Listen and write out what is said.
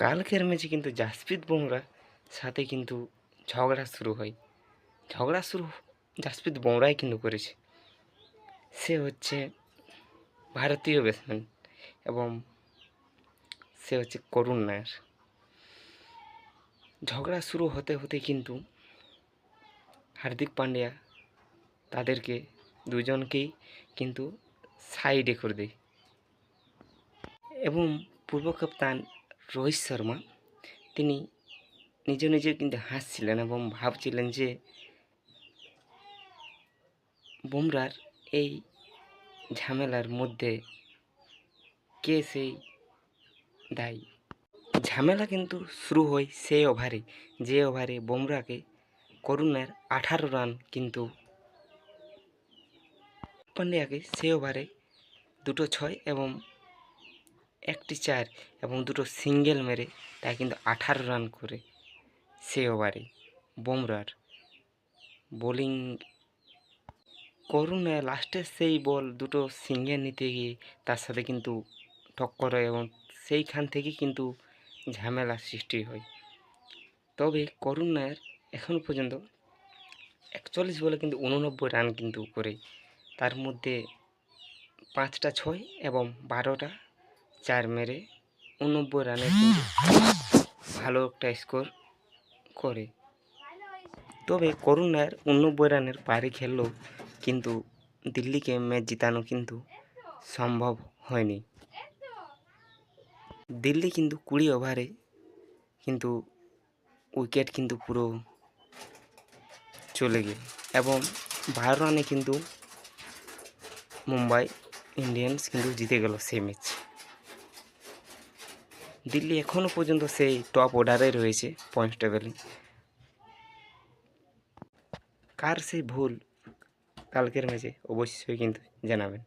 কালকের ম্যাচে কিন্তু জাসপ্রীত বুমরা সাথে কিন্তু ঝগড়া শুরু হয়। ঝগড়া শুরু জাসপ্রীত বুমরাই কিন্তু করেছে। সে হচ্ছে ভারতীয় ব্যাটসম্যান এবং সে হচ্ছে করুণ নায়ার ঝগড়া শুরু হতে হতে কিন্তু হার্দিক পান্ডিয়া তাদেরকে দুজনকেই কিন্তু সাইডে করে দেয়। এবং পূর্ব কাপ্তান রোহিত শর্মা। তিনি নিজে নিজে কিন্তু হাসছিলেন এবং ভাবছিলেন যে বুমরার এই ঝামেলার মধ্যে কে সেই দায়ী? ঝামেলা কিন্তু শুরু হয় সেই ওভারে, যে ওভারে বুমরাকে করুণের আঠারো রান কিন্তু পান্ডিয়াকে সে ওভারে দুটো ছয় এবং একটি চার এবং দুটো সিঙ্গেল মেরে তাই কিন্তু আঠারো রান করে সে ওভারে বুমরার বোলিং করুণা লাস্টের সেই বল দুটো সিঙ্গেল নিতে গিয়ে তার সাথে কিন্তু টক্কর হয় এবং সেইখান থেকে কিন্তু ঝামেলা সৃষ্টি হয়। তবে করুণার এখন পর্যন্ত একচল্লিশ বলে কিন্তু উননব্বই রান কিন্তু করে। তার মধ্যে পাঁচটা ছয় এবং বারোটা চার মেরে উনব্বই রানে ভালো একটা স্কোর করে। তবে করুণার উনব্বই রানের পারি খেললেও কিন্তু দিল্লিকে ম্যাচ জিতানো কিন্তু সম্ভব হয়নি। দিল্লি কিন্তু কুড়ি ওভারে কিন্তু উইকেট কিন্তু পুরো চলে গেল এবং বারো রানে কিন্তু মুম্বাই ইন্ডিয়ান্স কিন্তু জিতে গেল সেই ম্যাচ। দিল্লি এখনও পর্যন্ত সেই টপ অর্ডারে রয়েছে পয়েন্টস টেবিলে কার সেই ভুল কালকের ম্যাচে? অবশ্যই কিন্তু জানাবেন।